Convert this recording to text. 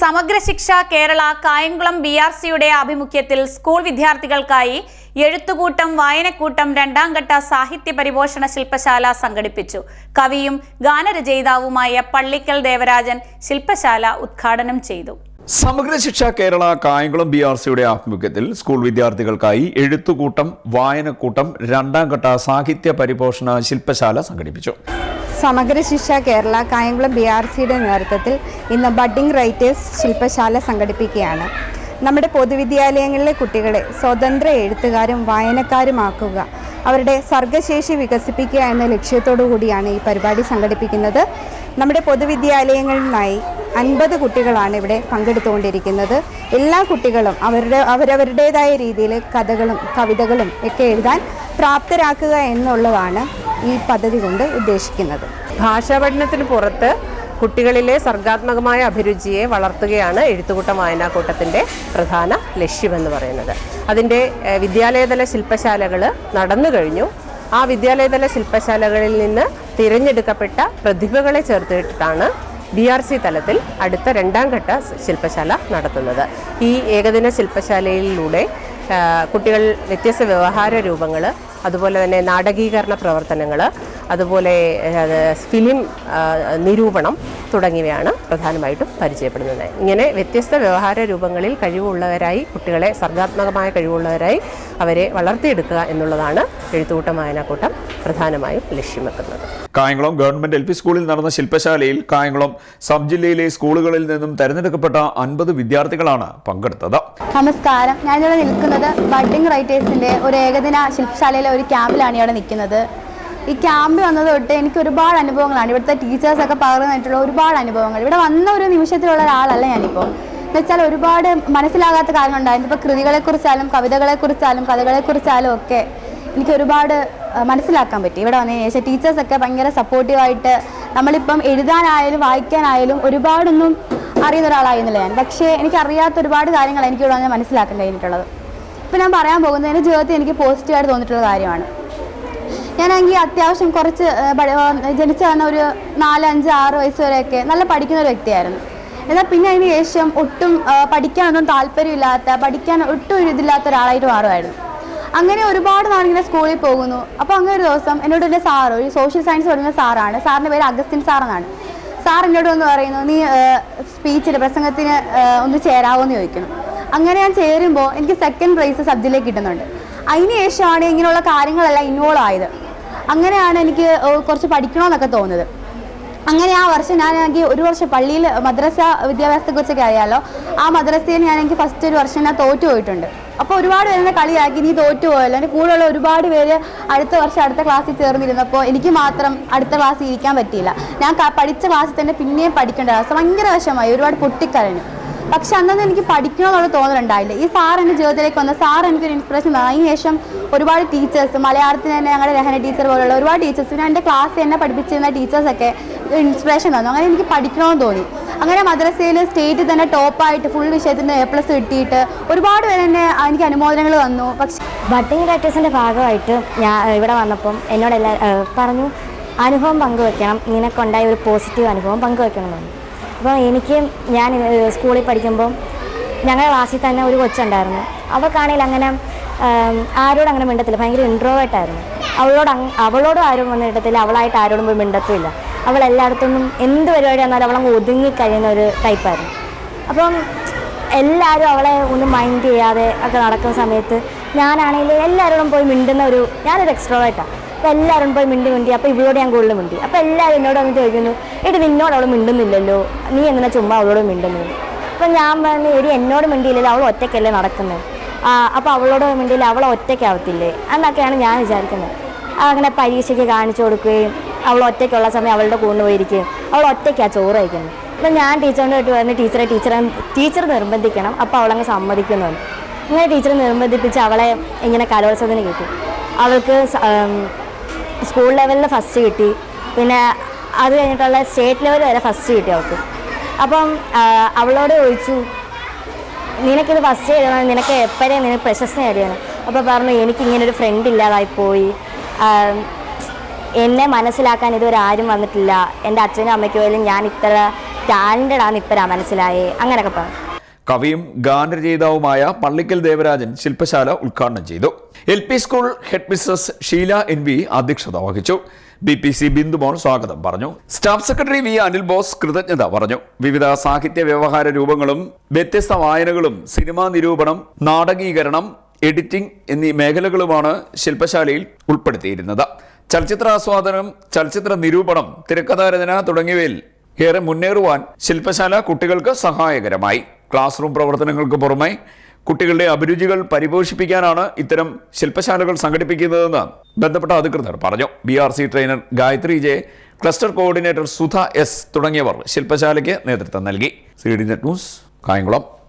സമഗ്ര ശിക്ഷ Kerala Kayamkulam B R സിയുടെ ആഭിമുഖ്യത്തിൽ സ്കൂൾ വിദ്യാർത്ഥികൾക്കായി എഴുത്തുകൂട്ടം വായനക്കൂട്ടം രണ്ടാം ഘട്ട സാഹിത്യ പരിപോഷണ ശില്പശാല സംഘടിപ്പിച്ചു. കവിയും ഗാനരചയിതാവുമായ പള്ളിക്കൽ ദേവരാജൻ ശില്പശാല ഉദ്ഘാടനം ചെയ്തു. സമഗ്ര ശിക്ഷ കേരള കായംകുളം ബി ആർ സിയുടെ ആഭിമുഖ്യത്തിൽ സ്കൂൾ വിദ്യാർത്ഥികൾക്കായി എഴുത്തുകൂട്ടം വായനക്കൂട്ടം രണ്ടാം ഘട്ട സാഹിത്യ പരിപോഷണ ശില്പശാല സംഘടിപ്പിച്ചു. സമഗ്ര ശിക്ഷ കേരള കായംകുളം ബി ആർ സിയുടെ നേതൃത്വത്തിൽ ഇന്ന് ബഡ്ഡിംഗ് റൈറ്റേഴ്സ് ശില്പശാല സംഘടിപ്പിക്കുകയാണ്. നമ്മുടെ പൊതുവിദ്യാലയങ്ങളിലെ കുട്ടികളെ സ്വതന്ത്ര എഴുത്തുകാരും വായനക്കാരുമാക്കുക അവരുടെ സർഗശേഷി വികസിപ്പിക്കുക എന്ന ലക്ഷ്യത്തോടു കൂടിയാണ് ഈ പരിപാടി സംഘടിപ്പിക്കുന്നത്. നമ്മുടെ പൊതുവിദ്യാലയങ്ങളിൽ നിന്നായി അൻപത് കുട്ടികളാണ് ഇവിടെ പങ്കെടുത്തുകൊണ്ടിരിക്കുന്നത്. എല്ലാ കുട്ടികളും അവരുടെ അവരവരുടേതായ രീതിയിൽ കഥകളും കവിതകളും ഒക്കെ എഴുതാൻ പ്രാപ്തരാക്കുക എന്നുള്ളതാണ് ഈ പദ്ധതി കൊണ്ട് ഉദ്ദേശിക്കുന്നത്. ഭാഷാ പഠനത്തിന് പുറത്ത് കുട്ടികളിലെ സർഗാത്മകമായ അഭിരുചിയെ വളർത്തുകയാണ് എഴുത്തുകൂട്ടം വായനാക്കൂട്ടത്തിന്റെ പ്രധാന ലക്ഷ്യമെന്ന് പറയുന്നത്. അതിന്റെ വിദ്യാലയതല ശില്പശാലകൾ നടന്നു കഴിഞ്ഞു. ആ വിദ്യാലയതല ശില്പശാലകളിൽ നിന്ന് തിരഞ്ഞെടുക്കപ്പെട്ട പ്രതിഭകളെ ചേർത്തിട്ടാണ് ബി ആർ സി തലത്തിൽ അടുത്ത രണ്ടാം ഘട്ട ശില്പശാല നടത്തുന്നത്. ഈ ഏകദിന ശില്പശാലയിലൂടെ കുട്ടികൾ വ്യത്യസ്ത വ്യവഹാര രൂപങ്ങൾ അതുപോലെ തന്നെ നാടകീകരണ പ്രവർത്തനങ്ങൾ അതുപോലെ അത് ഫിലിം നിരൂപണം തുടങ്ങിയവയാണ് പ്രധാനമായിട്ടും പരിചയപ്പെടുന്നത്. ഇങ്ങനെ വ്യത്യസ്ത വ്യവഹാര രൂപങ്ങളിൽ കഴിവുള്ളവരായി കുട്ടികളെ സർഗാത്മകമായ കഴിവുള്ളവരായി അവരെ വളർത്തിയെടുക്കുക എന്നുള്ളതാണ് എഴുത്തുകൂട്ടം വായനാക്കൂട്ടം പ്രധാനമായും ലക്ഷ്യം വെക്കുന്നത് കായംകുളം ഗവൺമെന്റ് എൽ പി സ്കൂളിൽ നടന്ന ശില്പശാലയിൽ കായംകുളം സബ് ജില്ലയിലെ സ്കൂളുകളിൽ നിന്നും തെരഞ്ഞെടുക്കപ്പെട്ട അൻപത് വിദ്യാർത്ഥികളാണ് പങ്കെടുത്തത്. നമസ്കാരം. ഞാനിവിടെ നിൽക്കുന്നത് ബഡ്ഡിംഗ് റൈറ്റേഴ്സിന്റെ ഒരു ഏകദിന ശില്പശാലയിലെ ഒരു ക്യാമ്പിലാണ് ഇവിടെ നിൽക്കുന്നത്. ഈ ക്യാമ്പ് വന്നത് തൊട്ട് എനിക്ക് ഒരുപാട് അനുഭവങ്ങളാണ്. ഇവിടുത്തെ ടീച്ചേഴ്സൊക്കെ പകർന്നായിട്ടുള്ള ഒരുപാട് അനുഭവങ്ങൾ. ഇവിടെ വന്ന ഒരു നിമിഷത്തിലുള്ള ഒരാളല്ല ഞാനിപ്പോൾ എന്ന് വെച്ചാൽ ഒരുപാട് മനസ്സിലാകാത്ത കാര്യങ്ങളുണ്ടായിരുന്നു. ഇപ്പോൾ കൃതികളെക്കുറിച്ചാലും കവിതകളെക്കുറിച്ചാലും കഥകളെക്കുറിച്ചാലും ഒക്കെ എനിക്ക് ഒരുപാട് മനസ്സിലാക്കാൻ പറ്റി. ഇവിടെ വന്നതിന് ശേഷം ടീച്ചേഴ്സൊക്കെ ഭയങ്കര സപ്പോർട്ടീവായിട്ട് നമ്മളിപ്പം എഴുതാനായാലും വായിക്കാനായാലും ഒരുപാടൊന്നും അറിയുന്ന ഒരാളായിരുന്നില്ല ഞാൻ. പക്ഷേ എനിക്ക് അറിയാത്ത ഒരുപാട് കാര്യങ്ങൾ എനിക്ക് ഇവിടെ വന്ന് മനസ്സിലാക്കാൻ കഴിഞ്ഞിട്ടുള്ളത്. ഇപ്പം ഞാൻ പറയാൻ പോകുന്നത് എന്റെ ജീവിതത്തിൽ എനിക്ക് പോസിറ്റീവായിട്ട് തോന്നിയിട്ടുള്ള കാര്യമാണ്. ഞാനാണെങ്കിൽ അത്യാവശ്യം കുറച്ച് ജനിച്ച വന്ന ഒരു നാലഞ്ച് ആറ് വയസ്സ് വരെയൊക്കെ നല്ല പഠിക്കുന്ന ഒരു വ്യക്തിയായിരുന്നു. എന്നാൽ പിന്നെ അതിന് ശേഷം ഒട്ടും പഠിക്കാനൊന്നും താല്പര്യമില്ലാത്ത പഠിക്കാൻ ഒട്ടും ഒരു ഇതില്ലാത്ത ഒരാളായിട്ട് മാറുമായിരുന്നു. അങ്ങനെ ഒരുപാട് നാളിങ്ങനെ സ്കൂളിൽ പോകുന്നു. അപ്പോൾ അങ്ങനെ ഒരു ദിവസം എന്നോട് എന്റെ സാറ് ഒരു സോഷ്യൽ സയൻസ് പഠിക്കുന്ന സാറാണ്. സാറിന്റെ പേര് അഗസ്റ്റിൻ സാറെന്നാണ്. സാർ എന്നോട് ഒന്ന് പറയുന്നു നീ സ്പീച്ചിന് പ്രസംഗത്തിന് ഒന്ന് ചേരാവോ എന്ന് ചോദിക്കുന്നു. അങ്ങനെ ഞാൻ ചേരുമ്പോൾ എനിക്ക് സെക്കൻഡ് പ്രൈസ് സബ്ജക്റ്റിലേക്ക് കിട്ടുന്നുണ്ട്. അതിന് ശേഷമാണ് ഇങ്ങനെയുള്ള കാര്യങ്ങളെല്ലാം ഇൻവോൾവ് ആയത്. അങ്ങനെയാണ് എനിക്ക് കുറച്ച് പഠിക്കണമെന്നൊക്കെ തോന്നുന്നത്. അങ്ങനെ ആ വർഷം ഞാൻ ഒരു വർഷം പള്ളിയിൽ മദ്രസ വിദ്യാഭ്യാസത്തെക്കുറിച്ചൊക്കെ അറിയാമല്ലോ ആ മദ്രസയിൽ ഞാൻ എനിക്ക് ഫസ്റ്റ് ഒരു വർഷം ഞാൻ തോറ്റു പോയിട്ടുണ്ട്. അപ്പോൾ ഒരുപാട് പേരെ കളിയാക്കി നീ തോറ്റു പോയല്ലോ. എന്റെ കൂടെയുള്ള ഒരുപാട് പേര് അടുത്ത വർഷം അടുത്ത ക്ലാസ്സിൽ ചേർന്നിരുന്നപ്പോൾ എനിക്ക് മാത്രം അടുത്ത ക്ലാസ്സിൽ ഇരിക്കാൻ പറ്റിയില്ല. ഞാൻ പഠിച്ച ക്ലാസ്സിൽ തന്നെ പിന്നെയും പഠിക്കേണ്ട അവസ്ഥ ഭയങ്കര വശമായി ഒരുപാട് പൊട്ടിക്കരഞ്ഞു. പക്ഷെ അന്നൊന്നും എനിക്ക് പഠിക്കണമെന്നുള്ള തോന്നലുണ്ടായില്ല. ഈ സാർ എന്റെ ജീവിതത്തിലേക്ക് വന്ന സാർ എനിക്കൊരു ഇൻസ്പിറേഷൻ അതിന് ശേഷം ഒരുപാട് ടീച്ചേഴ്സ് മലയാളത്തിന് തന്നെ ഞങ്ങളുടെ രഹന ടീച്ചർ പോലുള്ള ഒരുപാട് ടീച്ചേഴ്സ് പിന്നെ എന്റെ ക്ലാസ് എന്നെ പഠിപ്പിച്ചിരുന്ന ടീച്ചേഴ്സൊക്കെ ഇൻസ്പിറേഷൻ തന്നു. അങ്ങനെ എനിക്ക് പഠിക്കണമെന്ന് തോന്നി. അങ്ങനെ മദ്രസയിൽ സ്റ്റേറ്റിൽ തന്നെ ടോപ്പായിട്ട് ഫുൾ വിഷയത്തിന് എ പ്ലസ് കിട്ടിയിട്ട് ഒരുപാട് പേര് എന്നെ എനിക്ക് അനുമോദനങ്ങൾ തന്നു. പക്ഷെ ബട്ടിങ് പ്രാക്ടീസിന്റെ ഭാഗമായിട്ട് ഞാൻ ഇവിടെ വന്നപ്പം എന്നോട് പറഞ്ഞു അനുഭവം പങ്കുവെക്കണം. നിനക്കുണ്ടായ ഒരു പോസിറ്റീവ് അനുഭവം പങ്കുവെക്കണം എന്ന് അപ്പോൾ എനിക്ക് ഞാൻ സ്കൂളിൽ പഠിക്കുമ്പം ഞങ്ങളുടെ ക്ലാസ്സിൽ തന്നെ ഒരു കൊച്ചുണ്ടായിരുന്നു. അവൾക്കാണെങ്കിൽ അങ്ങനെ ആരോടും അങ്ങനെ മിണ്ടത്തില്ല. ഭയങ്കര ഇൻട്രോവേർട്ടായിരുന്നു അവളോട് അവളോടും ആരും വന്ന് കിട്ടത്തില്ല അവളായിട്ട് ആരോടും പോയി മിണ്ടത്തുമില്ല. അവൾ എല്ലായിടത്തുനിന്നും എന്ത് പരിപാടി വന്നാലും അവളങ്ങ് ഒതുങ്ങി കഴിയുന്ന ഒരു ടൈപ്പായിരുന്നു അപ്പം എല്ലാവരും അവളെ ഒന്നും മൈൻഡ് ചെയ്യാതെ ഒക്കെ നടക്കുന്ന സമയത്ത് ഞാനാണെങ്കിൽ എല്ലാവരോടും പോയി മിണ്ടുന്ന ഒരു ഞാനൊരു എക്സ്ട്രോവേറ്റാണ് അപ്പോൾ എല്ലാവരും പോയി മിണ്ടി മിണ്ടി അപ്പോൾ ഇവരോട് ഞാൻ കൂടുതൽ മിണ്ടി. അപ്പോൾ എല്ലാവരും എന്നോട് വന്ന് ചോദിക്കുന്നു എടി നിന്നോട് അവൾ മിണ്ടുന്നില്ലല്ലോ. നീ എന്തിനാ ചുമ്മാ അവളോട് മിണ്ടുന്നു? അപ്പം ഞാൻ പറഞ്ഞു എടി എന്നോട് മിണ്ടിയില്ലല്ലോ അവൾ ഒറ്റയ്ക്കല്ലേ നടക്കുന്നത് അപ്പോൾ അവളോട് മിണ്ടിയില്ല അവൾ ഒറ്റയ്ക്കാവത്തില്ലേ? എന്നൊക്കെയാണ് ഞാൻ വിചാരിക്കുന്നത്. അങ്ങനെ പരീക്ഷയ്ക്ക് കാണിച്ചു കൊടുക്കുകയും അവൾ ഒറ്റയ്ക്കുള്ള സമയം അവളുടെ കൂടെ പോയിരിക്കുകയും അവൾ ഒറ്റയ്ക്കാണ് ചോറ് കഴിക്കുന്നത്. അപ്പം ഞാൻ ടീച്ചറിന്റെ പറഞ്ഞ് ടീച്ചറെ ടീച്ചറെ ടീച്ചർ നിർബന്ധിക്കണം. അപ്പോൾ അവളങ്ങ് സമ്മതിക്കുന്നുണ്ട് ഇങ്ങനെ ടീച്ചർ നിർബന്ധിപ്പിച്ച് അവളെ ഇങ്ങനെ കലോത്സവത്തിന് കിട്ടി. അവൾക്ക് സ്കൂൾ ലെവലിൽ ഫസ്റ്റ് കിട്ടി. പിന്നെ അത് കഴിഞ്ഞിട്ടുള്ള സ്റ്റേറ്റ് ലെവൽ വരെ ഫസ്റ്റ് കിട്ടി അവൾക്ക്. അപ്പം അവളോട് ചോദിച്ചു നിനക്കിത് ഫസ്റ്റ് എഴുതണം നിനക്ക് എപ്പോഴേ നിനക്ക് പ്രശസ്തി നേടിയാണ് അപ്പോൾ പറഞ്ഞു എനിക്ക് ഇങ്ങനെ ഒരു ഫ്രണ്ട് ഇല്ലാതായി പോയി. എന്നെ മനസ്സിലാക്കാൻ ഇതുവരെ ആരും വന്നിട്ടില്ല. എന്റെ അച്ഛനും അമ്മയ്ക്കും പോലും ഞാൻ ഇത്ര ടാലന്റഡ് ആണ് ഇപ്പോഴാണ് മനസ്സിലായേ. അങ്ങനെയൊക്കെ പറഞ്ഞു. കവിയും ഗാനരചയിതാവുമായ പള്ളിക്കൽ ദേവരാജൻ ശില്പശാല ഉദ്ഘാടനം ചെയ്തു. L P school head Mrs Sheela N V അധ്യക്ഷത വഹിച്ചു. ബി പി സി ബിന്ദുമോൾ സ്വാഗതം പറഞ്ഞു. Staff secretary V Anil Bose കൃതജ്ഞത പറഞ്ഞു. വിവിധ സാഹിത്യ വ്യവഹാര രൂപങ്ങളും വ്യത്യസ്ത വായനകളും സിനിമാ നിരൂപണം നാടകീകരണം എഡിറ്റിംഗ് എന്നീ മേഖലകളുമാണ് ശില്പശാലയിൽ ഉൾപ്പെടുത്തിയിരുന്നത്. ചലച്ചിത്ര ആസ്വാദനം ചലച്ചിത്ര നിരൂപണം തിരക്കഥാരചന തുടങ്ങിയവയിൽ ഏറെ മുന്നേറുവാൻ ശില്പശാല കുട്ടികൾക്ക് സഹായകരമായി. ക്ലാസ് റൂം പ്രവർത്തനങ്ങൾക്ക് പുറമെ കുട്ടികളുടെ അഭിരുചികൾ പരിപോഷിപ്പിക്കാനാണ് ഇത്തരം ശില്പശാലകൾ സംഘടിപ്പിക്കുന്നതെന്ന് ബന്ധപ്പെട്ട അധികൃതർ പറഞ്ഞു. B R C trainer Gayathri J cluster coordinator Sudha S തുടങ്ങിയവർ ശില്പശാലയ്ക്ക് നേതൃത്വം നൽകി. C D net news Kayamkulam.